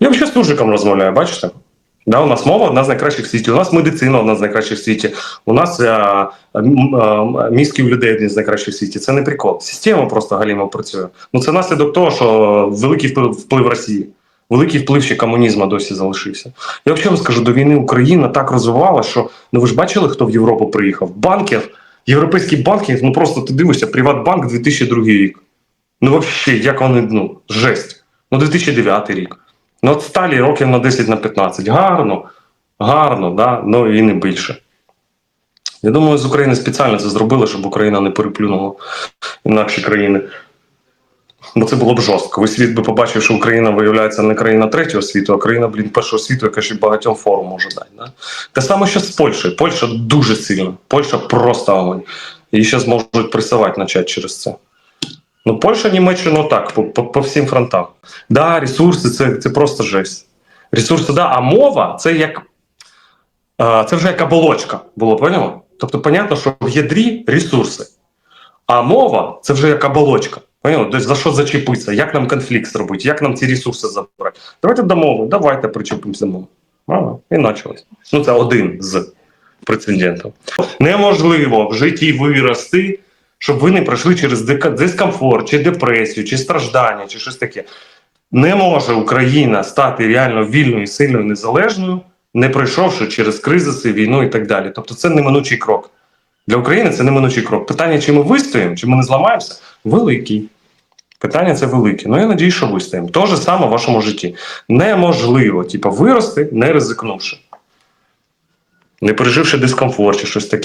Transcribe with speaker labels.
Speaker 1: Я взагалі з суржиком розмовляю, бачите? Да, у нас мова одна з найкращих в світі, у нас медицина одна з найкращих в світі, у нас а, м- а, мізки у людей одні з найкращих в світі. Це не прикол. Система просто галімо працює. Ну це наслідок того, що великий вплив, вплив Росії, великий вплив ще комунізму досі залишився. Я взагалі вам скажу, до війни Україна так розвивалася, що ну ви ж бачили, хто в Європу приїхав? Банків, європейський банкінг, ну просто ти дивишся, Приватбанк 2002 рік. Ну, взагалі, як вони, ну, жесть. Ну, 2009 рік. Ну, от сталі років на 10 на 15. Гарно, гарно, да? ну і не більше. Я думаю, з України спеціально це зробили, щоб Україна не переплюнула інакші країни. Бо це було б жорстко. Весь світ би побачив, що Україна виявляється не країна третього світу, а країна, блін, першого світу, яка ще багатьом форум може дати. Да? Те саме, що з Польщею. Польща дуже сильна. Польща просто огонь. Її ще зможуть пресувати начать через це. Ну, Польща, Німеччина так, по, по, по всім фронтам. Да, ресурси це, це просто жесть. Ресурси, да, а мова це як. е, Це вже як оболочка, було поняла? Тобто, понятно, що в ядрі ресурси, а мова це вже як оболочка. Тобто за що зачепитися, як нам конфлікт зробити, як нам ці ресурси забрати. Давайте до мови, давайте причепимося мови. Ага, і почалось. Ну, це один з прецедентів. Неможливо в житті вирости, щоб ви не пройшли через дискомфорт, чи депресію, чи страждання, чи щось таке. Не може Україна стати реально вільною, сильною, незалежною, не пройшовши через кризиси, війну і так далі. Тобто це неминучий крок. Для України це неминучий крок. Питання, чи ми вистоїмо, чи ми не зламаємося, великий. Питання це велике. Ну я надію, що вистоїмо. То же саме в вашому житті. Неможливо, типу, вирости, не ризикнувши, не переживши дискомфорт чи щось таке.